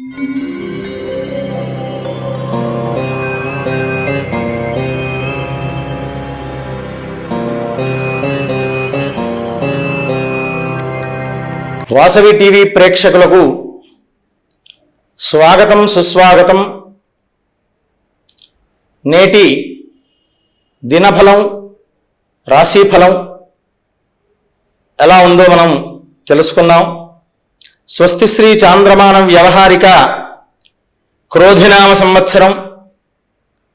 Vasavi TV ప్రేక్షకులకు స్వాగతం సుస్వాగతం. నేటి దినఫలం రాశిఫలం ఎలా ఉందో మనం తెలుసుకుందాం. స్వస్తి శ్రీ చాంద్రమానం వ్యవహారిక క్రోధినామ సంవత్సరం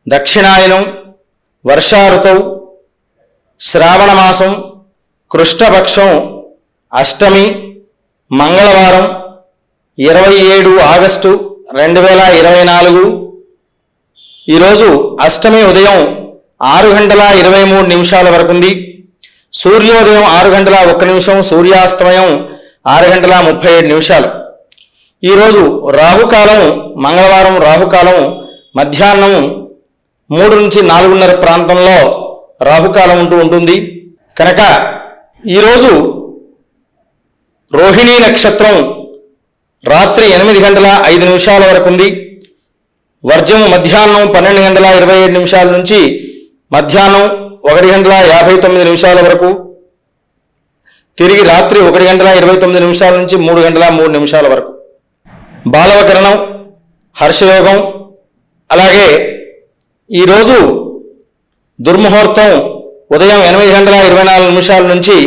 దక్షిణాయనం వర్షా ఋతువు కృష్ణపక్షం అష్టమి మంగళవారం ఇరవై ఏడు ఆగస్టు రెండు వేల ఇరవై నాలుగు. ఈరోజు అష్టమి ఉదయం ఆరు గంటల ఇరవై మూడు నిమిషాల వరకు ఉంది సూర్యోదయం ఆరు గంటల ఒక్క నిమిషం సూర్యాస్తమయం ఆరు గంటల ముప్పై ఏడు నిమిషాలు. ఈరోజు రాహుకాలం మంగళవారం రాహుకాలం మధ్యాహ్నం మూడు నుంచి నాలుగున్నర ప్రాంతంలో రాహుకాలం ఉంటూ ఉంటుంది. కనుక ఈరోజు రోహిణీ నక్షత్రం రాత్రి ఎనిమిది గంటల ఐదు నిమిషాల వరకు ఉంది. వర్జము మధ్యాహ్నం పన్నెండు గంటల ఇరవై ఏడు నిమిషాల నుంచి మధ్యాహ్నం ఒకటి గంటల యాభై తొమ్మిది నిమిషాల వరకు తిరిగి రాత్రి ఒకటి గంటల ఇరవై తొమ్మిది నిమిషాల నుంచి మూడు గంటల మూడు నిమిషాల వరకు. బాలవకరణం హర్షయోగం అలాగే ఈరోజు దుర్ముహూర్తం ఉదయం ఎనిమిది గంటల ఇరవై నాలుగు నిమిషాల నుంచి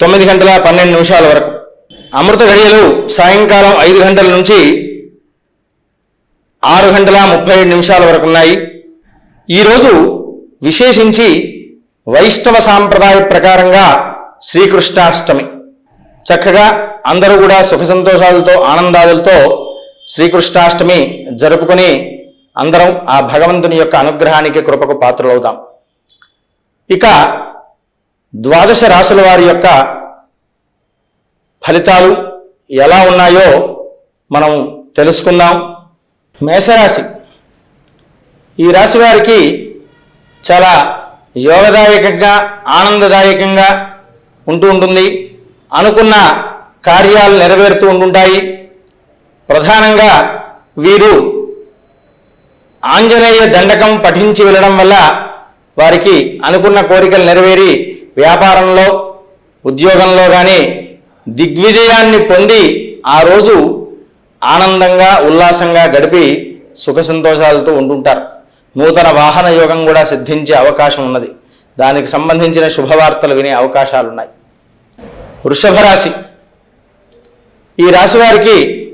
తొమ్మిది గంటల పన్నెండు నిమిషాల వరకు. అమృత ఘడియలు సాయంకాలం ఐదు గంటల నుంచి ఆరు గంటల ముప్పై ఏడు నిమిషాల వరకు ఉన్నాయి. ఈరోజు విశేషించి వైష్ణవ సాంప్రదాయ ప్రకారంగా శ్రీకృష్ణాష్టమి. చక్కగా అందరూ కూడా సుఖ సంతోషాలతో ఆనందాలతో శ్రీకృష్ణాష్టమి జరుపుకొని అందరం ఆ భగవంతుని యొక్క అనుగ్రహానికి కృపకు పాత్రలవుదాం. ఇక ద్వాదశ రాశుల వారి యొక్క ఫలితాలు ఎలా ఉన్నాయో మనం తెలుసుకుందాం. మేషరాశి. ఈ రాశి వారికి చాలా యోగదాయకంగా ఆనందదాయకంగా ఉంటూ ఉంటుంది. అనుకున్న కార్యాలు నెరవేరుతూ ఉంటుంటాయి ప్రధానంగా వీరు ఆంజనేయ దండకం పఠించి వెళ్ళడం వల్ల వారికి అనుకున్న కోరికలు నెరవేరి వ్యాపారంలో ఉద్యోగంలో కానీ దిగ్విజయాన్ని పొంది ఆ రోజు ఆనందంగా ఉల్లాసంగా గడిపి సుఖ సంతోషాలతో ఉంటుంటారు నూతన వాహన యోగం కూడా సిద్ధించే అవకాశం ఉన్నది. దానికి సంబంధించిన శుభవార్తలు వినే అవకాశాలు ఉన్నాయి వృషభ రాశి ఈ రాశి వారికి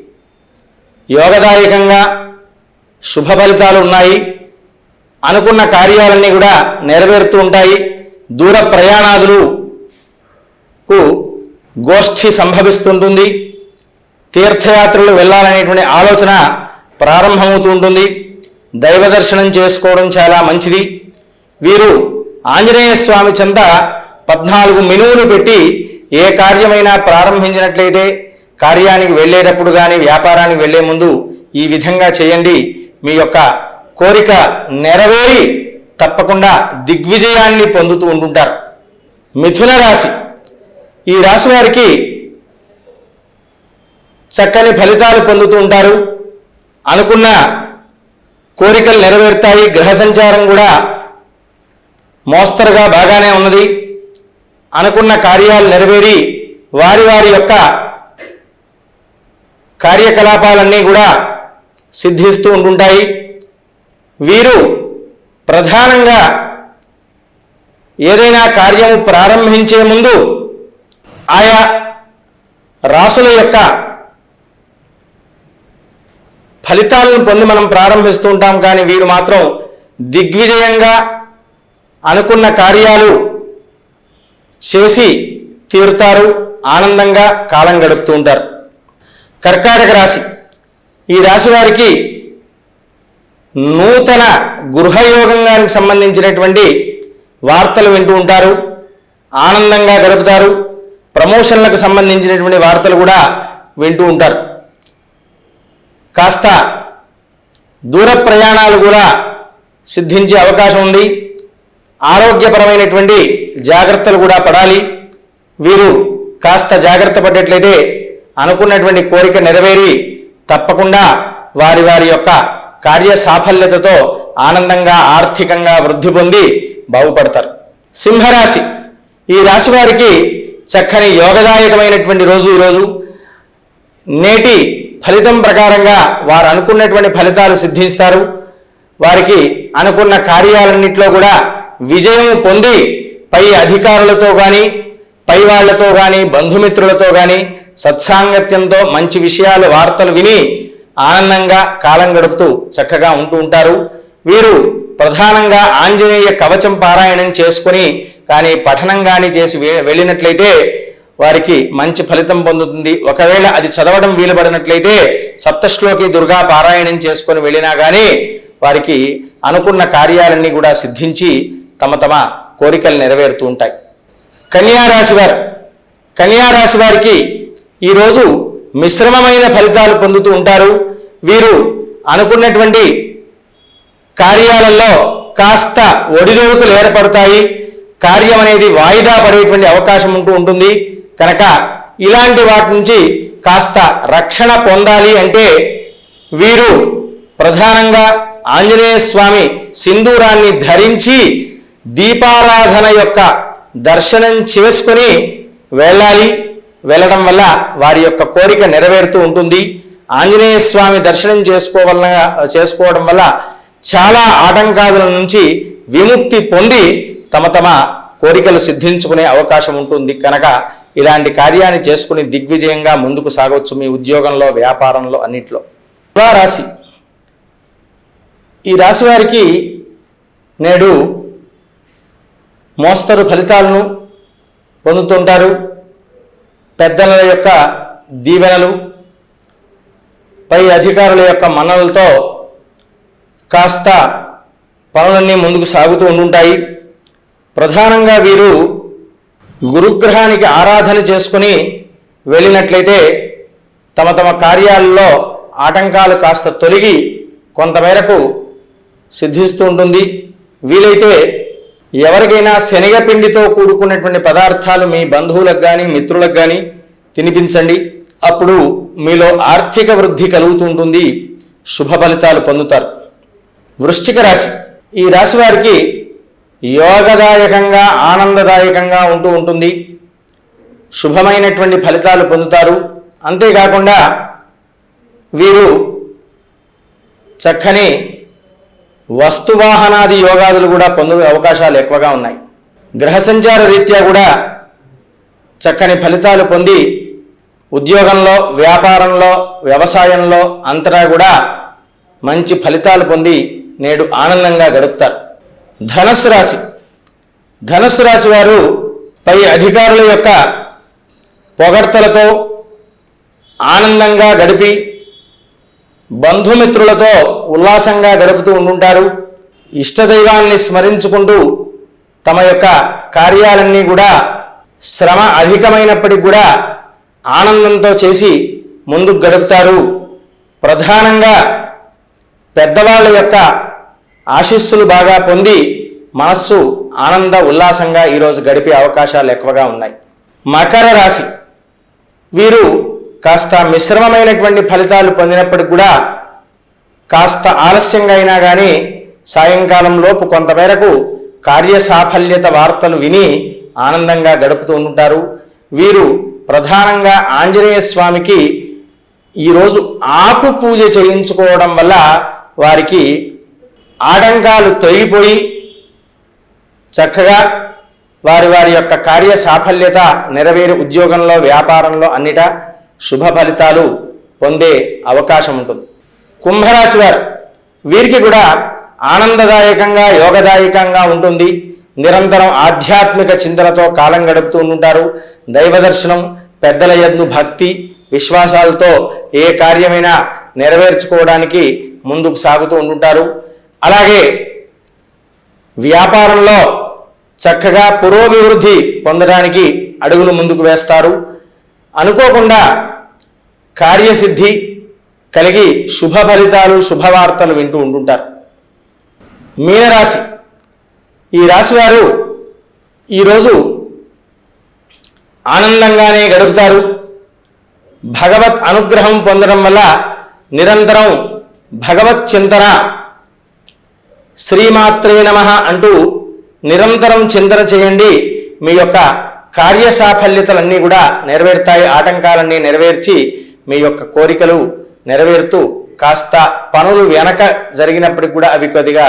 యోగదాయకంగా శుభ ఫలితాలు ఉన్నాయి. అనుకున్న కార్యాలన్నీ కూడా నెరవేరుతూ ఉంటాయి. దూర ప్రయాణాదులకు గోష్ఠి సంభవిస్తుంటుంది. తీర్థయాత్రలు వెళ్ళాలనేటువంటి ఆలోచన ప్రారంభమవుతూ ఉంటుంది. దైవ దర్శనం చేసుకోవడం చాలా మంచిది. వీరు ఆంజనేయ స్వామి చెంత పద్నాలుగు మినువులు పెట్టి ఏ కార్యమైనా ప్రారంభించినట్లయితే కార్యానికి వెళ్ళేటప్పుడు కానీ వ్యాపారానికి వెళ్ళే ముందు ఈ విధంగా చేయండి. మీ యొక్క కోరిక నెరవేరి తప్పకుండా దిగ్విజయాన్ని పొందుతూ ఉంటుంటారు మిథున రాశి. ఈ రాశి వారికి చక్కని ఫలితాలు పొందుతూ ఉంటారు. అనుకున్న కోరికలు నెరవేరుతాయి. గ్రహ సంచారం కూడా మోస్తరుగా బాగానే ఉన్నది. అనుకున్న కార్యాలు నెరవేరి వారి వారి యొక్క కార్యకలాపాలన్నీ కూడా సిద్ధిస్తూ ఉంటుంటాయి వీరు ప్రధానంగా ఏదైనా కార్యము ప్రారంభించే ముందు ఆయా రాసుల యొక్క ఫలితాలను పొంది మనం ప్రారంభిస్తూ ఉంటాం. కానీ వీరు మాత్రం దిగ్విజయంగా అనుకున్న కార్యాలు చేసి తీరుతారు ఆనందంగా కాలం గడుపుతూ ఉంటారు. కర్కాటక రాశి. ఈ రాశి వారికి నూతన గృహయోగంగానికి సంబంధించినటువంటి వార్తలు వింటూ ఉంటారు ఆనందంగా గడుపుతారు ప్రమోషన్లకు సంబంధించినటువంటి వార్తలు కూడా వింటూ ఉంటారు. కాస్త దూర ప్రయాణాలు కూడా సిద్ధించే అవకాశం ఉంది. ఆరోగ్యపరమైనటువంటి జాగ్రత్తలు కూడా పడాలి. వీరు కాస్త జాగ్రత్త పడ్డట్లయితే అనుకున్నటువంటి కోరిక నెరవేరి తప్పకుండా వారి వారి యొక్క కార్య సాఫల్యతతో ఆనందంగా ఆర్థికంగా వృద్ధి పొంది బాగుపడతారు. సింహరాశి. ఈ రాశి వారికి చక్కని యోగదాయకమైనటువంటి రోజు ఈరోజు నేటి ఫలితం ప్రకారంగా వారు అనుకున్నటువంటి ఫలితాలు సిద్ధిస్తారు. వారికి అనుకున్న కార్యాలన్నింటిలో కూడా విజయం పొంది పై అధికారులతో కానీ పై వాళ్ళతో కానీ బంధుమిత్రులతో కానీ సత్సాంగత్యంతో మంచి విషయాలు వార్తలు విని ఆనందంగా కాలం గడుపుతూ చక్కగా ఉంటూ ఉంటారు. వీరు ప్రధానంగా ఆంజనేయ కవచం పారాయణం చేసుకుని కానీ పఠనం కానీ చేసి వె- వెళ్ళినట్లయితే వారికి మంచి ఫలితం పొందుతుంది. ఒకవేళ అది చదవడం వీలుపడినట్లయితే సప్తశ్లోకి దుర్గా పారాయణం చేసుకొని వెళ్ళినా కానీ వారికి అనుకున్న కార్యాలన్నీ కూడా సిద్ధించి తమ తమ కోరికలు నెరవేరుతూ ఉంటాయి. కన్యారాశి వారు కన్యారాశి వారికి ఈరోజు మిశ్రమమైన ఫలితాలు పొందుతూ ఉంటారు. వీరు అనుకున్నటువంటి కార్యాలలో కాస్త ఒడిదొడుకులు ఏర్పడతాయి. కార్యం అనేది వాయిదా పడేటువంటి అవకాశం ఉంటూ ఉంటుంది. కనుక ఇలాంటి వాటి నుంచి కాస్త రక్షణ పొందాలి అంటే వీరు ప్రధానంగా ఆంజనేయ స్వామి సింధూరాన్ని ధరించి దీపారాధన యొక్క దర్శనం చేసుకుని వెళ్ళాలి. వెళ్ళడం వల్ల వారి యొక్క కోరిక నెరవేరుతూ ఉంటుంది. ఆంజనేయ స్వామి దర్శనం చేసుకోవల్ల చేసుకోవడం వల్ల చాలా ఆటంకాదుల నుంచి విముక్తి పొంది తమ తమ కోరికలు సిద్ధించుకునే అవకాశం ఉంటుంది. కనుక ఇలాంటి కార్యాన్ని చేసుకుని దిగ్విజయంగా ముందుకు సాగవచ్చు మీ ఉద్యోగంలో వ్యాపారంలో అన్నింటిలో. రాశి ఈ రాశి వారికి నేడు మోస్తరు ఫలితాలను పొందుతుంటారు. పెద్దల యొక్క దీవెనలు పై అధికారుల యొక్క మన్నలతో కాస్త పనులన్నీ ముందుకు సాగుతూ ఉండుంటాయి. ప్రధానంగా వీరు గురుగ్రహానికి ఆరాధన చేసుకుని వెళ్ళినట్లయితే తమ తమ కార్యాలలో ఆటంకాలు కాస్త తొలగి కొంతమేరకు సిద్ధిస్తూ ఉంటుంది. వీలైతే ఎవరికైనా శనగపిండితో కూడుకున్నటువంటి పదార్థాలు మీ బంధువులకు కానీ మిత్రులకు కానీ తినిపించండి. అప్పుడు మీలో ఆర్థిక వృద్ధి కలుగుతూ ఉంటుంది శుభ ఫలితాలు పొందుతారు. వృశ్చిక రాశి. ఈ రాశి వారికి యోగదాయకంగా ఆనందదాయకంగా ఉంటూ ఉంటుంది. శుభమైనటువంటి ఫలితాలు పొందుతారు. అంతేకాకుండా వీరు చక్కని వస్తువాహనాది యోగాదులు కూడా పొందే అవకాశాలు ఎక్కువగా ఉన్నాయి. గ్రహ సంచార రీత్యా కూడా చక్కని ఫలితాలు పొంది ఉద్యోగంలో వ్యాపారంలో వ్యవసాయంలో అంతటా కూడా మంచి ఫలితాలు పొంది నేడు ఆనందంగా గడుపుతారు. ధనస్సు రాశి. ధనస్సు రాశి వారు పై అధికారుల యొక్క పొగడ్తలతో ఆనందంగా గడిపి బంధుమిత్రులతో ఉల్లాసంగా గడుపుతూ ఉండుంటారు. ఇష్టదైవాన్ని స్మరించుకుంటూ తమ యొక్క కార్యాలన్నీ కూడా శ్రమ అధికమైనప్పటికి కూడా ఆనందంతో చేసి ముందుకు గడుపుతారు. ప్రధానంగా పెద్దవాళ్ళ యొక్క ఆశీస్సులు బాగా పొంది మనస్సు ఆనంద ఉల్లాసంగా ఈరోజు గడిపే అవకాశాలు ఎక్కువగా ఉన్నాయి. మకర రాశి వీరు కాస్త మిశ్రమమైనటువంటి ఫలితాలు పొందినప్పటికి కూడా కాస్త ఆలస్యంగా అయినా కానీ సాయంకాలం లోపు కొంతమేరకు కార్యసాఫల్యత వార్తలు విని ఆనందంగా గడుపుతూ ఉంటారు. వీరు ప్రధానంగా ఆంజనేయ స్వామికి ఈరోజు ఆకు పూజ చేయించుకోవడం వల్ల వారికి ఆటంకాలు తొలగిపోయి చక్కగా వారి వారి యొక్క కార్య సాఫల్యత నెరవేరి ఉద్యోగంలో వ్యాపారంలో అన్నిట శుభ ఫలితాలు పొందే అవకాశం ఉంటుంది. కుంభరాశి వారు వీరికి కూడా ఆనందదాయకంగా యోగదాయకంగా ఉంటుంది. నిరంతరం ఆధ్యాత్మిక చింతనతో కాలం గడుపుతూ ఉంటారు దైవ దర్శనం పెద్దల యజ్ఞ భక్తి విశ్వాసాలతో ఏ కార్యమైనా నెరవేర్చుకోవడానికి ముందుకు సాగుతూ ఉంటుంటారు అలాగే వ్యాపారంలో చక్కగా పురోభివృద్ధి పొందడానికి అడుగులు ముందుకు వేస్తారు. అనుకోకుండా కార్యసిద్ధి కలిగి శుభ ఫలితాలు శుభవార్తలు వింటూ ఉంటుంటారు మీనరాశి. ఈ రాశి వారు ఈరోజు ఆనందంగానే గడుపుతారు. భగవత్ అనుగ్రహం పొందడం వల్ల నిరంతరం భగవత్ చింతన శ్రీమాత్రే నమ అంటూ నిరంతరం చింతన చేయండి. మీ యొక్క కార్యసాఫల్యతలన్నీ కూడా నెరవేరుతాయి. ఆటంకాలన్నీ నెరవేర్చి మీ యొక్క కోరికలు నెరవేరుతూ కాస్త పనులు వెనక జరిగినప్పటికి కూడా అవి కొద్దిగా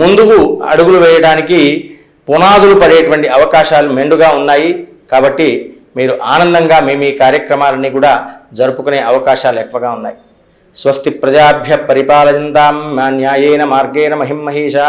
ముందుకు అడుగులు వేయడానికి పునాదులు పడేటువంటి అవకాశాలు మెండుగా ఉన్నాయి. కాబట్టి మీరు ఆనందంగా మీ మీ కార్యక్రమాలన్నీ కూడా జరుపుకునే అవకాశాలు ఎక్కువగా ఉన్నాయి. స్వస్తి ప్రజాభ్య పరిపాలయంతాం న్యాయేన మార్గేణ మహిమహీషా